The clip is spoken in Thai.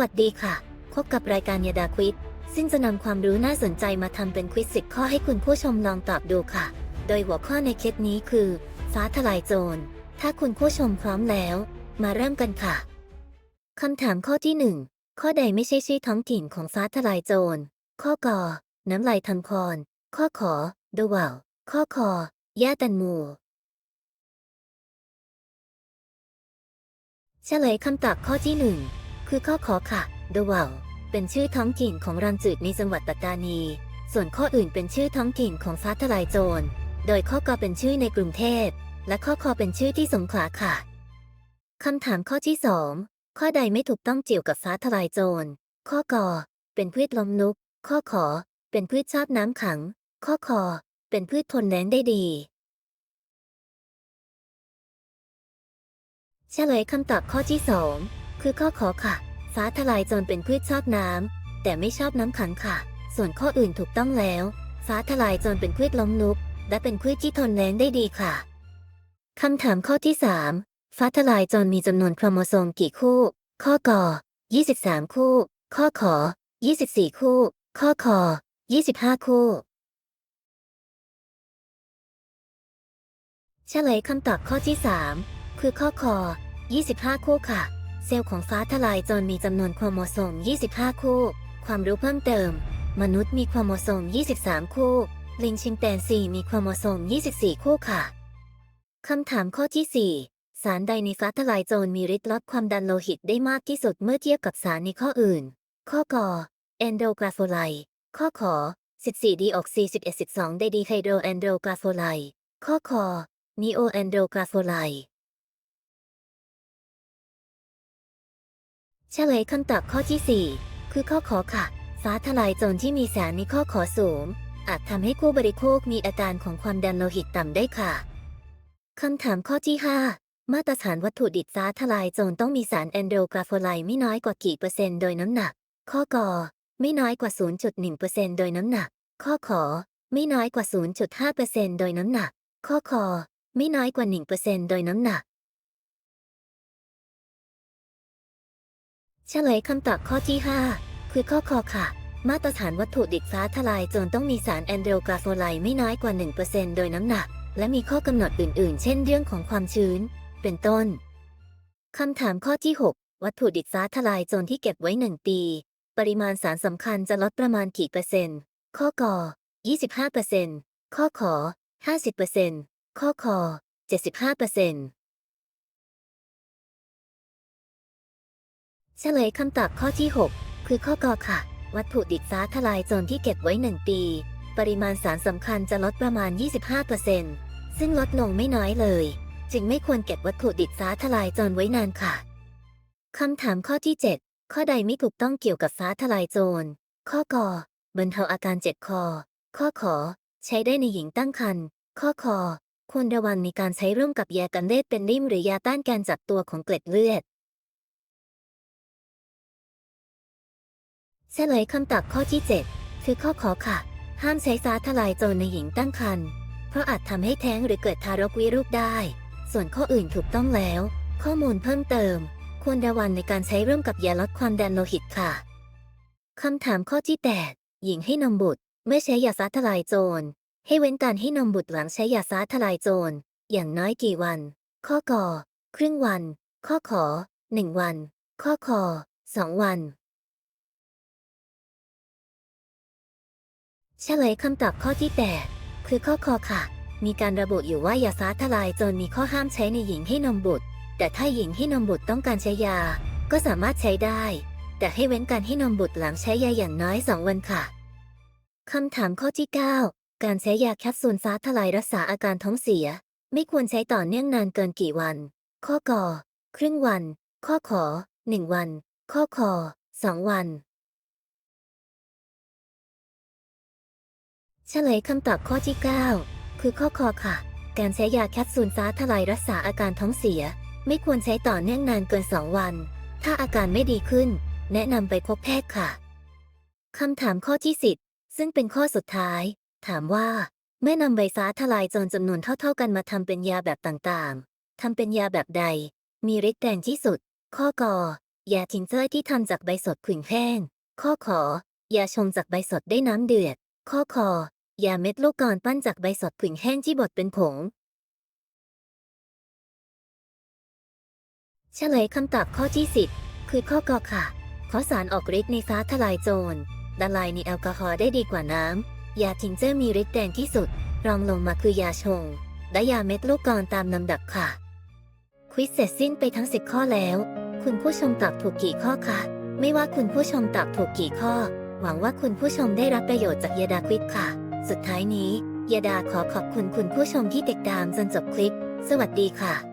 วัสดีค่ะ พบกับรายการยาดาควิดซึ่งจะนำความรู้น่าสนใจมาทำเป็นควิดสิบข้อให้คุณผู้ชมลองตอบดูค่ะ โดยหัวข้อในคลิปนี้คือ ฟ้าทลายโจร ถ้าคุณผู้ชมพร้อมแล้ว มาเริ่มกันค่ะคำถามข้อที่หนึ่งข้อใดไม่ใช่ชื่อท้องถิ่นของฟ้าทลายโจร ข้อกอน้ำลายทำคอน ข้อขอดวาวข้อคอย่าตันมูเฉลยคำตอบข้อที่หนึ่ง คือข้อขอค่ะดวาวเป็นชื่อท้องถิ่นของรังจืดในจังหวัดปัตตานี ส่วนข้ออื่นเป็นชื่อท้องถิ่นของฟ้าทลายโจร โดยข้อกอเป็นชื่อในกรุงเทพ และข้อคอเป็นชื่อที่สงขลาค่ะ คำถามข้อที่สองข้อใดไม่ถูกต้องเกี่ยวกับฟ้าทลายโจร ข้อกอเป็นพืชล้มลุก ข้อขอ เป็นพืชชอบน้ำขัง ข้อคอ เป็นพืชทนแล้งได้ดีเฉลยคำตอบข้อที่สอง คือข้อขอค่ะ ฟ้าทลายโจรเป็นพืชชอบน้ำแต่ไม่ชอบน้ำขังค่ะ ส่วนข้ออื่นถูกต้องแล้ว ฟ้าทลายโจรเป็นพืชล้มลุก และเป็นพืชที่ทนแล้งได้ดีค่ะคำถามข้อที่สามฟ้าทลายโจรมีจำนวนโครโมโซมกี่คู่ ข้อกอ23 คู่ ข้อขอ24 คู่ ข้อคอ25 คู่เฉลยคำตอบข้อที่ 3 คือข้อคอ25 คู่ค่ะ เซลล์ของฟ้าทลายโจรมีจำนวนโครโมโซม 25 คู่ ความรู้เพิ่มเติม มนุษย์มีโครโมโซม 23 คู่ ลิงชิมแปนซีมีโครโมโซม 24 คู่ค่ะ คำถามข้อที่ 4 สารใดในฟ้าทลายโจรมีฤทธิ์ลดความดันโลหิตได้มากที่สุดเมื่อเทียบกับสารในข้ออื่น ข้อกอเอนโดกราโฟไลข้อขอ 14ดีออกซี11 12 ไดดีไฮโดรเอนโดกราโฟไลข้อคอนีโอเอนโดกราโฟไล เฉลยคำตอบข้อที่ 4 คือข้อขอค่ะ ฟ้าทลายโจรที่มีสารในข้อขอสูง อาจทำให้ผู้บริโภคมีอาการของความดันโลหิตต่ำได้ค่ะคำถามข้อที่ 5 มาตรฐานวัตถุดิบฟ้าทลายโจรต้องมีสารแอนโดรกราโฟไลไม่น้อยกว่ากี่เปอร์เซ็นต์โดยน้ำหนัก ข้อกอไม่น้อยกว่า 0.1%โดยน้ำหนัก ข้อขอ ไม่น้อยกว่า 0.5%โดยน้ำหนัก ข้อคอ ไม่น้อยกว่า 1%โดยน้ำหนัก เฉลยคำตอบข้อที่ 5 คือข้อคอค่ะ มาตรฐานวัตถุดิบฟ้าทลายโจรต้องมีสารแอนโดกาโฟไลไม่น้อยกว่า 1%โดยน้ำหนัก และมีข้อกำหนดอื่น ๆ เช่นเรื่องของความชื้น เป็นต้นคำถามข้อที่ 6 วัตถุดิบฟ้าทลายโจรที่เก็บไว้ 1 ปี ปริมาณสารสำคัญจะลดประมาณกี่เปอร์เซ็นต์ ข้อกอ25%ข้อขอ50%ข้อคอ75% เฉลยคำตอบข้อที่ 6 คือข้อกอค่ะ วัตถุดิบฟ้าทลายโจรที่เก็บไว้ 1 ปี ปริมาณสารสำคัญจะลดประมาณ 25%ซึ่งลดลงไม่น้อยเลย จึงไม่ควรเก็บวัตถุดิบฟ้าทลายโจรไว้นานค่ะคำถามข้อที่ 7 ข้อใดไม่ถูกต้องเกี่ยวกับฟ้าทลายโจร ข้อกอบรรเทาอาการเจ็บคอ ข้อขอ ใช้ได้ในหญิงตั้งครรภ์ ข้อคอควรระวังในการใช้ร่วมกับยากันเลือดเป็นริ่มหรือยาต้านการจับตัวของเกล็ดเลือด เฉลยคำตอบข้อที่ 7 คือข้อขอค่ะ ห้ามใช้ฟ้าทลายโจรในหญิงตั้งครรภ์เพราะอาจทำให้แท้งหรือเกิดทารกวิรูปได้ ส่วนข้ออื่นถูกต้องแล้ว ข้อมูลเพิ่มเติม ควรระวังในการใช้ร่วมกับยาลดความดันโลหิตค่ะคำถามข้อที่ 8 หญิงให้นมบุตรเมื่อใช้ยาฟ้าทลายโจร ให้เว้นการให้นมบุตรหลังใช้ยาฟ้าทลายโจร อย่างน้อยกี่วัน ข้อกอครึ่งวัน ข้อขอ1วัน ข้อคอ2วัน เฉลยคำตอบข้อที่ 8 คือข้อคอค่ะ มีการระบุอยู่ว่า ยาฟ้าทลายโจรมีข้อห้ามใช้ในหญิงให้นมบุตร แต่ถ้าหญิงให้นมบุตรต้องการใช้ยา ก็สามารถใช้ได้ แต่ให้เว้นการให้นมบุตรหลังใช้ยาอย่างน้อย 2 วันค่ะคำถามข้อที่ 9 การใช้ยาแคปซูลฟ้าทลายรักษาอาการท้องเสีย ไม่ควรใช้ต่อเนื่องนานเกินกี่วัน ข้อกอครึ่งวัน ข้อขอ 1 วัน ข้อคอ2วัน เฉลยคำตอบข้อที่ 9 คือข้อคอค่ะ การใช้ยาแคปซูลฟ้าทลายรักษาอาการท้องเสีย ไม่ควรใช้ต่อเนื่องนานเกิน 2 วัน ถ้าอาการไม่ดีขึ้น แนะนำไปพบแพทย์ค่ะคำถามข้อที่ 10 ซึ่งเป็นข้อสุดท้าย ถามว่า เมื่อนำใบฟ้าทลายโจรจำนวนเท่า ๆ กันมาทำเป็นยาแบบต่างๆทำเป็นยาแบบใด มีฤทธิ์แรงที่สุด ข้อกอยาทิงเจอร์ที่ทำจากใบสดขึงแห้ง ข้อขอยาชงจากใบสดได้น้ำเดือด ข้อคอ ยาเม็ดลูกกรปั้นจากใบสดขึงแห้งที่บดเป็นผง เฉลยคำตอบข้อที่ 10 คือข้อกอค่ะเพราะสารออกฤทธิ์ในฟ้าทลายโจรละลายในแอลกอฮอล์ได้ดีกว่าน้ำ ยาทิงเจอร์มีฤทธิ์แรงที่สุด รองลงมาคือยาชง และยาเม็ดลูกกรตามลำดับค่ะ ควิสเสร็จสิ้นไปทั้ง 10 ข้อแล้ว คุณผู้ชมตอบถูกกี่ข้อคะไม่ว่าคุณผู้ชมตอบถูกกี่ข้อ หวังว่าคุณผู้ชมได้รับประโยชน์จากยาดาควิดค่ะ สุดท้ายนี้ยาดาขอขอบคุณคุณผู้ชมที่ติดตามจนจบคลิป สวัสดีค่ะ